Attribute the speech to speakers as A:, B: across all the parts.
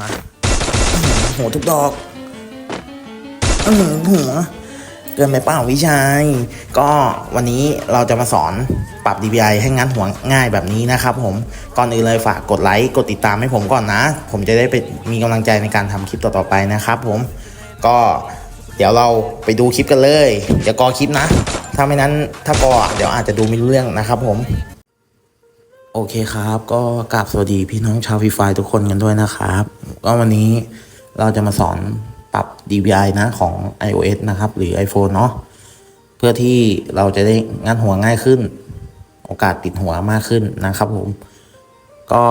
A: มาโหทุกดอกเออหัวเกินไปเปล่าวิชัย ก็วันนี้เราจะมาสอนปรับ DPI ให้งัดหัวง่ายแบบนี้นะครับผม ก่อนอื่นเลยฝากกดไลค์ กดติดตามให้ผมก่อนนะ ผมจะได้ไปมีกำลังใจในการทำคลิปต่อๆไปนะครับผม ก็เดี๋ยวเราไปดูคลิปกันเลยอย่ากอคลิปนะ ถ้าไม่นั้นถ้ากอเดี๋ยวอาจจะดูไม่รู้เรื่องนะครับผม โอเคครับ ก็กราบสวัสดีพี่น้องชาวฟรีไฟทุกคนกันด้วยนะครับ ก็วันนี้เราจะมาสอนปรับ DPI นะของ iOS นะครับ หรือ iPhone เนาะเพื่อที่เราจะได้งัดหัวง่ายขึ้น โอกาสติดหัวมากขึ้นนะครับผม ก็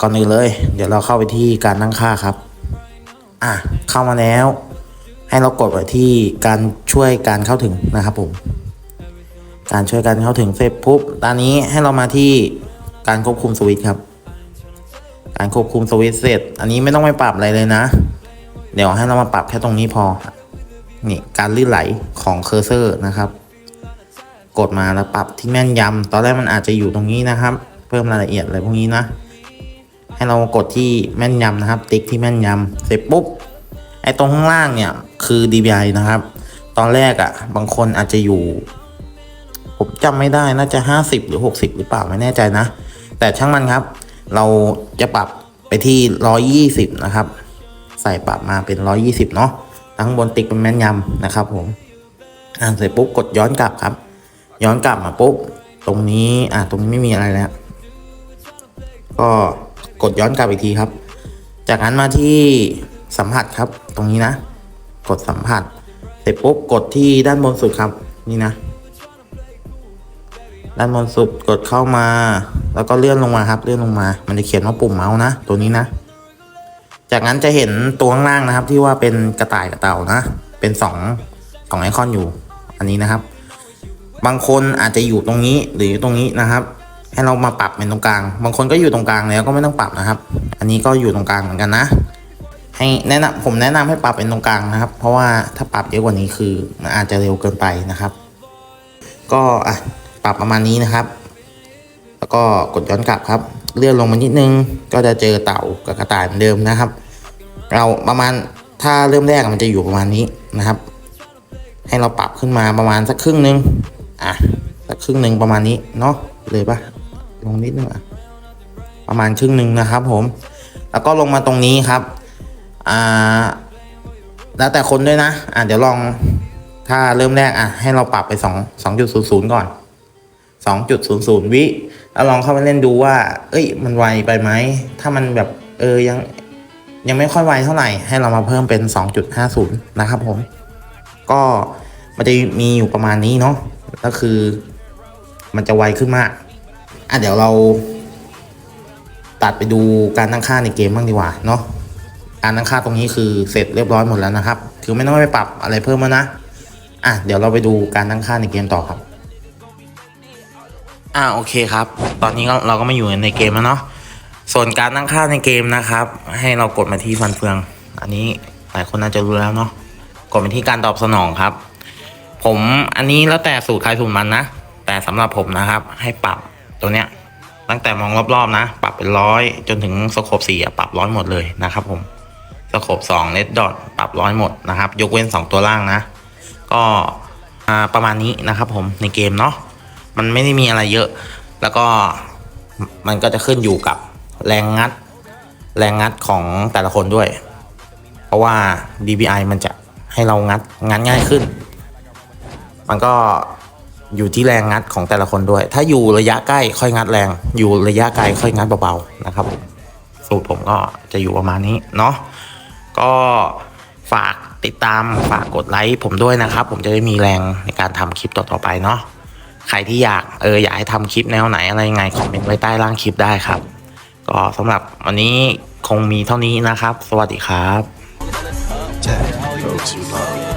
A: ก่อนอื่นเลย เดี๋ยวเราเข้าไปที่การตั้งค่าครับ อะ เข้ามาแล้ว ให้เรากดไปที่การช่วยการเข้าถึงนะครับผม การช่วยการเข้าถึงเสร็จปุ๊บตอนนี้ให้เรามาที่ การควบคุมสวิตช์ครับ การควบคุมสวิตช์เสร็จ อันนี้ไม่ต้องไปปรับอะไรเลยนะ เดี๋ยวให้เรามาปรับแค่ตรงนี้พอ นี่การลื่นไหลของเคอร์เซอร์นะครับ กดมาแล้วปรับที่แม่นยำตอนแรกมันอาจจะอยู่ตรงนี้นะครับ เพิ่มรายละเอียดอะไรพวกนี้นะ ให้เรากดที่แม่นยำนะครับ ติ๊กที่แม่นยำเสร็จปุ๊บไอ้ตรงข้างล่างเนี่ยคือ DPI นะครับ ตอนแรกอะ่ะ บางคนอาจจะอยู่ ผมจำไม่ได้น่าจะ 50 หรือ 60 หรือเปล่าไม่แน่ใจนะ แต่ช่างมันครับ เราจะปรับไปที่ 120 นะครับ ใส่ปรับมาเป็น 120 เนาะทั้งบนติ๊กเป็นแม่นยำนะครับ ผมอ่าเสร็จปุ๊บกดย้อนกลับครับ ย้อนกลับมาปุ๊บตรงนี้อ่าตรงนี้ไม่มีอะไรแล้ว ก็กดย้อนกลับอีกทีครับ จากนั้นมาที่สัมผัสครับ ตรงนี้นะ กดสัมผัส เสร็จปุ๊บกดที่ด้านบนสุดครับ นี่นะ ด้านบนสุดกดเข้ามา แล้วก็เลื่อนลงมาครับ เลื่อนลงมา มันจะเขียนว่าปุ่มเมาส์นะ ตัวนี้นะ จากนั้นจะเห็นตัวข้างล่างนะครับ ที่ว่าเป็นกระต่ายกับเต่านะ เป็นสองสองไอคอนอยู่ อันนี้นะครับ บางคนอาจจะอยู่ตรงนี้หรือตรงนี้นะครับ ให้เรามาปรับเป็นตรงกลาง บางคนก็อยู่ตรงกลางแล้วก็ไม่ต้องปรับนะครับ อันนี้ก็อยู่ตรงกลางเหมือนกันนะ ให้แนะนำผมแนะนำให้ปรับเป็นตรงกลางนะครับ เพราะว่าถ้าปรับเยอะกว่านี้คือมันอาจจะเร็วเกินไปนะครับ ก็อะปรับประมาณนี้นะครับ แล้วก็กดย้อนกลับครับ เลื่อนลงมานิดนึง ก็จะเจอเต่ากับกระต่ายเหมือนเดิมนะครับ เราประมาณถ้าเริ่มแรกมันจะอยู่ประมาณนี้นะครับ ให้เราปรับขึ้นมาประมาณสักครึ่งหนึ่งอะสักครึ่งหนึ่งประมาณนี้เนาะเลยปะลงนิดนึงอะประมาณครึ่งหนึ่งนะครับ ผม แล้วก็ลงมาตรงนี้ครับอ่าแล้วแต่คนด้วยนะอะเดี๋ยวลองถ้าเริ่มแรกอะให้เราปรับไปสองสองจุดศูนย์ศูนย์ก่อนสองจุดศูนย์ศูนย์วิ ล้วลองเข้าไปเล่นดูว่า เอ้ย มันไวไปไหม ถ้ามันแบบ เออ ยัง ยังไม่ค่อยไวเท่าไหร่ ให้เรามาเพิ่มเป็นสองจุดห้าศูนย์นะครับผม ก็มันจะมีอยู่ประมาณนี้เนาะ ก็คือ มันจะไวขึ้นมาก อะเดี๋ยวเรา ตัดไปดูการตั้งค่าในเกมบ้างดีกว่าเนาะ การตั้งค่าตรงนี้คือเสร็จเรียบร้อยหมดแล้วนะครับ คือไม่ต้องไปปรับอะไรเพิ่มแล้วนะ อะเดี๋ยวเราไปดูการตั้งค่าในเกมต่อครับ อ่าโอเคครับ ตอนนี้ก็เราก็มาอยู่ในเกมแล้วเนาะส่วนการตั้งค่าในเกมนะครับ ให้เรากดมาที่ฟันเฟือง อันนี้หลายคนน่าจะรู้แล้วเนาะกดไปที่การตอบสนองครับ ผมอันนี้แล้วแต่สูตรใครสูตรมันนะ แต่สำหรับผมนะครับ ให้ปรับตัวเนี้ย ตั้งแต่มองรอบๆนะ ปรับเป็นร้อยจนถึงสโคปสี่ปรับร้อยหมดเลยนะครับผมสโคปสองเลดดอทปรับร้อยหมดนะครับ ยกเว้นสองตัวล่างนะ ก็ประมาณนี้นะครับผมในเกมเนาะ มันไม่ได้มีอะไรเยอะ แล้วก็มันก็จะขึ้นอยู่กับแรงงัด แรงงัดของแต่ละคนด้วย เพราะว่า DPI มันจะให้เรางัดงัดง่ายขึ้น มันก็อยู่ที่แรงงัดของแต่ละคนด้วย ถ้าอยู่ระยะใกล้ค่อยงัดแรง อยู่ระยะไกลค่อยงัดเบาๆนะครับผมสูตรผมก็จะอยู่ประมาณนี้เนาะ ก็ฝากติดตามฝากกดไลค์ผมด้วยนะครับ ผมจะได้มีแรงในการทำคลิปต่อๆไปเนาะ ใครที่อยากเอออยากให้ทำคลิปแนวไหนอะไรยังไงคอมเมนต์ไว้ใต้ล่างคลิปได้ครับ ก็สำหรับวันนี้คงมีเท่านี้นะครับ สวัสดีครับ
B: Jack, go to long.